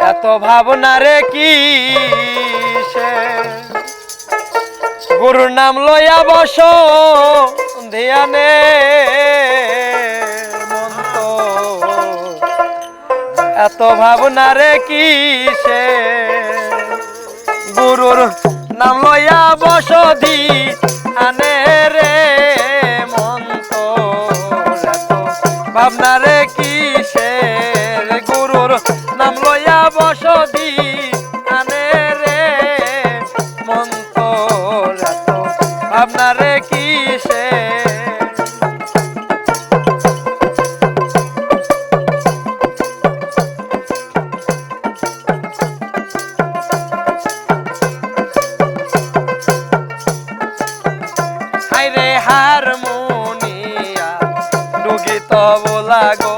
এত ভাবনা রে কি গুরুর নাম লইয়া বস, ধ্যানে মন্ত এত ভাবনা রে কি সে গুরুর নাম লইয়া বস আনে রে মন্ত এত ভাবনা রে কিসের গুরুর নাম বলা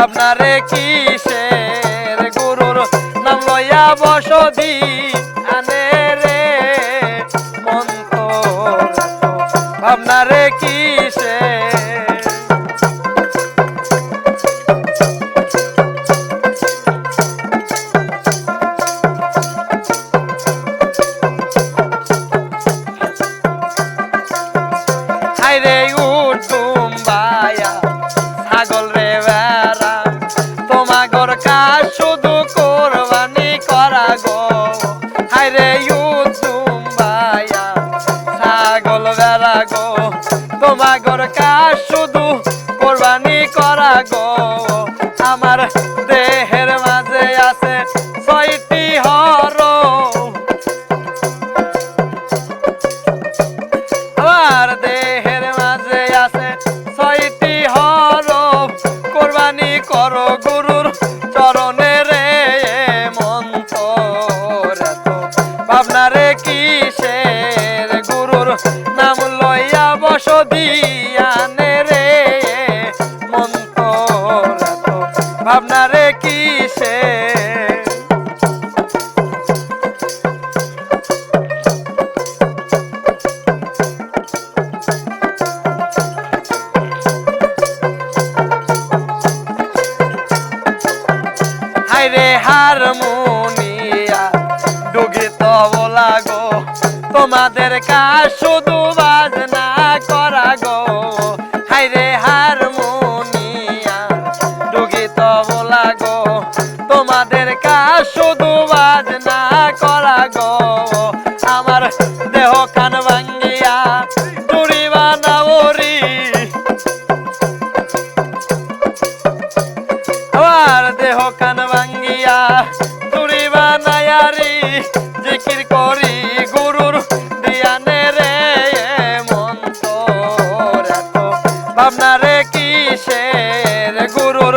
ভাবনা রে কিসের গুরুর নাম লইয়া বসদি আনে রে। মন্ত ভাবনা রে কিসের হাইরে তোমাগর কাজ শুধু কোরবানি করা গো। হাইরে ছাগল বেড়া গো। তোমাগর কাজ শুধু কোরবানি করা গো। আমার দেহের মাঝে আছে ছয়টি হরম আমার দেহের বস দিয়ানে রে মন্ত ভাবনা রে কিসের হাইরে হারমোনিয়া ডুগি তো গো, তোমাদের কাজ শুধু বাজনা। করা গো, আমার দেহ কান ভাঙ্গিয়া টুরি বানাবরি আমার দেহ কান ভাঙ্গিয়া চুরি বানায়ারি জিকির করি গুরুর দিয়ানে রে মন্ত ভাবনা রে কিসের গুরুর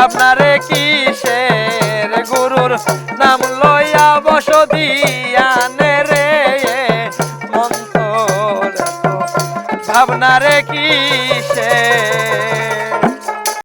কি কিসের গুরুর নাম লইয়া বসতি দিয়ানে রে? মন্ত ভাবনারে কিসের